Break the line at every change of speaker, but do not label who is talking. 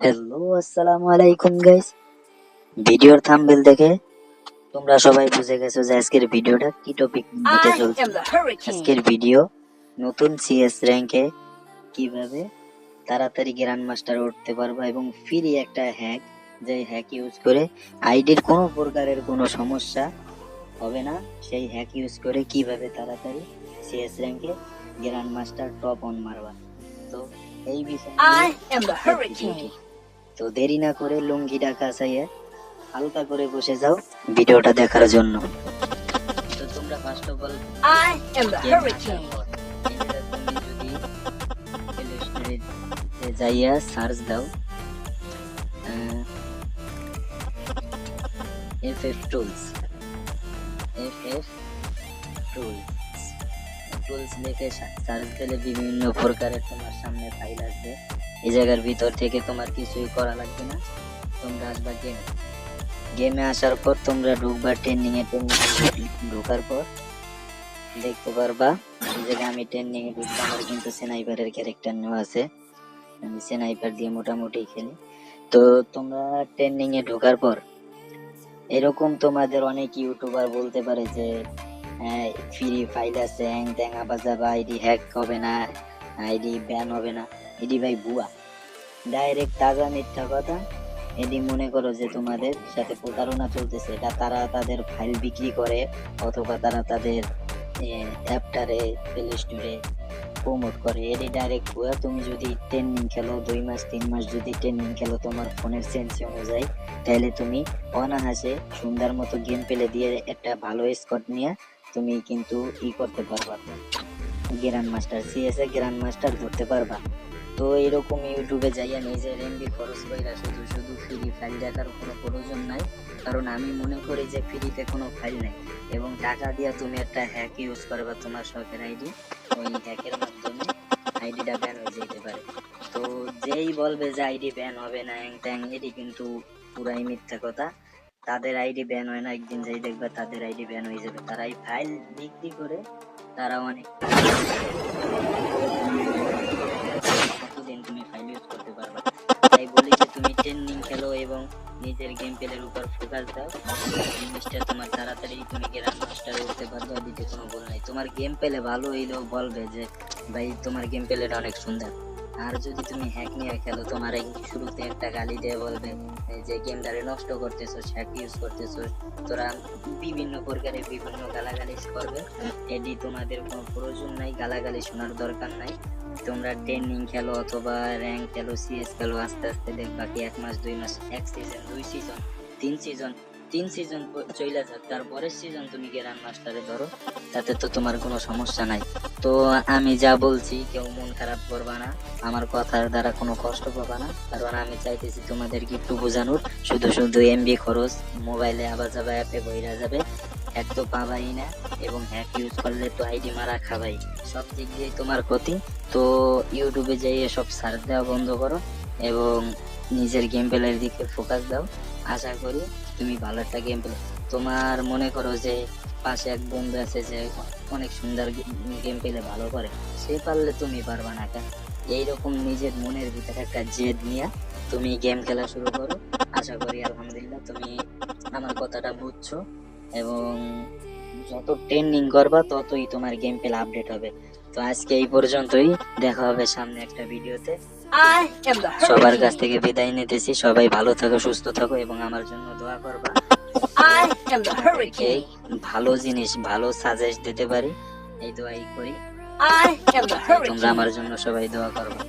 Hello আসসালামু আলাইকুম guys ভিডিওর থাম্বনেল দেখে তোমরা সবাই বুঝে গেছো যে আজকের ভিডিওটা কি টপিক
I
চলছে. আজকের ভিডিও নতুন সিএস র্যাঙ্কে কীভাবে তাড়াতাড়ি গ্র্যান্ড মাস্টার উঠতে পারবা এবং ফ্রি একটা হ্যাক যে হ্যাক ইউজ করে আইডির কোনো প্রকারের কোনো সমস্যা হবে না সেই হ্যাক ইউজ করে কীভাবে তাড়াতাড়ি সিএস র্যাঙ্কে গ্র্যান্ড মাস্টার টপ অন মারবা। তো এই বিষয়ে তো দেরি না করে লুঙ্গিটা কাছাইয়ে হালকা করে বসে যাও ভিডিওটা দেখার জন্য। তো তোমরা ফার্স্ট অফ অল যাইয়া সার্চ দাও। F F tools F F tools tools লিখে সার্চ দিলে বিভিন্ন প্রকারের তোমার সামনে ফাইল আসবে। এই জায়গার ভিতর থেকে তোমার কিছুই করা লাগবে না। তোমরা আসবা গেমে গেমে আসার পর তোমরা ঢুকবা ট্রেনিং এ ট্রেনিং ঢোকার পর দেখতে পারবা, এই জায়গায় আমি ট্রেনিং এ ঢুকবো। আমার কিন্তু সেনাইপারের ক্যারেক্টার নেওয়া আছে। আমি সেনাইপার দিয়ে মোটামুটি খেলি। তো তোমরা ট্রেনিং এ ঢোকার পর এরকম তোমাদের অনেক ইউটিউবার বলতে পারে যে ফ্রি ফাইল আছে হ্যাং ট্যাং আবাজাবা, আইডি হ্যাক হবে না, আইডি ব্যান হবে না। এডি ভাই বুয়া। ডাইরেক্ট তাজা মিথ্যা কথা। এডি মনে করো যে তোমাদের সাথে প্রতারণা চলতেছে, এটা তারা তাদের ফাইল বিক্রি করে, অথবা তারা তাদের অ্যাপটারে প্লে স্টোরে প্রমোট করে। এডি ডাইরেক্ট বুয়া। তুমি যদি ট্রেনিং খেলো, দুই মাস, তিন মাস যদি ট্রেনিং খেলো, তোমার ফোনের সেন্সি অনুযায়ী তাহলে তুমি অনাহাসে সুন্দর মতো গেম পেলে দিয়ে একটা ভালো স্কট নিয়ে তুমি কিন্তু ই করতে পারবা। গ্র্যান্ড মাস্টার সিএস এ গ্র্যান্ড মাস্টার ধরতে পারবা। তো এরকম ইউটিউবে যাইয়া নিজের এমবি খরচ কইরা শুধু শুধু ফ্রি ফাইল দেখার কোনো প্রয়োজন নাই। কারণ আমি মনে করি যে ফ্রিতে কোনো ফাইল নাই। এবং টাকা দিয়া তুমি একটা হ্যাক ইউজ করবা তোমার শখের আইডি ওই হ্যাকের মাধ্যমে আইডিটা ব্যান হয়ে যেতে পারে। তো যেই বলবে যে আইডি ব্যান হবে না হ্যাং ট্যাং এটি কিন্তু পুরাই মিথ্যা কথা। তাদের আইডি ব্যান হয় না, একদিন যাই দেখবা তাদের আইডি ব্যান হয়ে যাবে। তারা এই ফাইল বিক্রি করে, তারা অনেক কতদিন তুমি ফাইল ইউজ করতে পারবা। তাই বলি যে তুমি ট্রেনিং খেলো এবং নিজের গেম প্লের উপর ফোকাস দাও। জিনিসটা তোমার তাড়াতাড়ি তুমি গ্র্যান্ড মাস্টার উঠতে পারবে দিতে কোনো বল নাই। তোমার গেম পেলে ভালো হইলেও বলবে যে, ভাই, তোমার গেম প্লেটা অনেক সুন্দর। আর যদি তুমি হ্যাক নিয়ে খেলো, তোমার শুরুতে একটা গালি দিয়ে বলবে যে গেমটারে নষ্ট করতেছো হ্যাক ইউজ করতেছো, তোরা বিভিন্ন প্রকারের বিভিন্ন গালাগালি করবে। এডি তোমাদের কোনো প্রয়োজন নাই, গালাগালি শোনার দরকার নাই। তোমরা ট্রেনিং খেলো অথবা র্যাঙ্ক খেলো সিএস খেলো, আস্তে আস্তে দেখবা কি এক মাস, দুই মাস, এক সিজন দুই সিজন তিন সিজন তিন সিজন চলে যাক, তারপরের সিজন তুমি গ্র্যান্ড মাস্টারে ধরো, তাতে তো তোমার কোনো সমস্যা নাই। তো আমি যা বলছি, কেউ মন খারাপ করবা না, আমার কথার দ্বারা কোনো কষ্ট পাবা না, কারণ আমি চাইতেছি তোমাদেরকে একটু বোঝানোর, শুধু শুধু এমবি খরচ মোবাইলে আবার যাবে অ্যাপে বইরা যাবে হ্যাক তো পাবাই না, এবং হ্যাক ইউজ করলে তো আইডি মারা খাবাই। সব দিক দিয়ে তোমার ক্ষতি। তো ইউটিউবে যাই সব সার্চ দেওয়া বন্ধ করো, এবং নিজের গেম প্লের দিকে ফোকাস দাও। আশা করি তুমি ভালো একটা গেম প্লে তোমার মনে করো যে পাশে এক বন্ধু আছে যে অনেক সুন্দর গেম পেলে ভালো করে, সে পারলে তুমি পারবা না কেন? এইরকম নিজের মনের ভিতরে একটা জেদ নিয়ে তুমি গেম খেলা শুরু করো। আশা করি আলহামদুলিল্লাহ তুমি আমার কথাটা বুঝছ। এবং যত ট্রেনিং করবা ততই তোমার গেম প্লে আপডেট হবে। তো আজকে এই পর্যন্তই দেখা হবে সামনে একটা ভিডিওতে সবার কাছ থেকে বিদায় নিতেছি সবাই ভালো থাকো সুস্থ থাকো এবং আমার জন্য দোয়া করবা. ভালো জিনিস ভালো সাজেস্ট দিতে পারি এই দোয়াই করি। তোমরা আমার জন্য সবাই দোয়া করবা।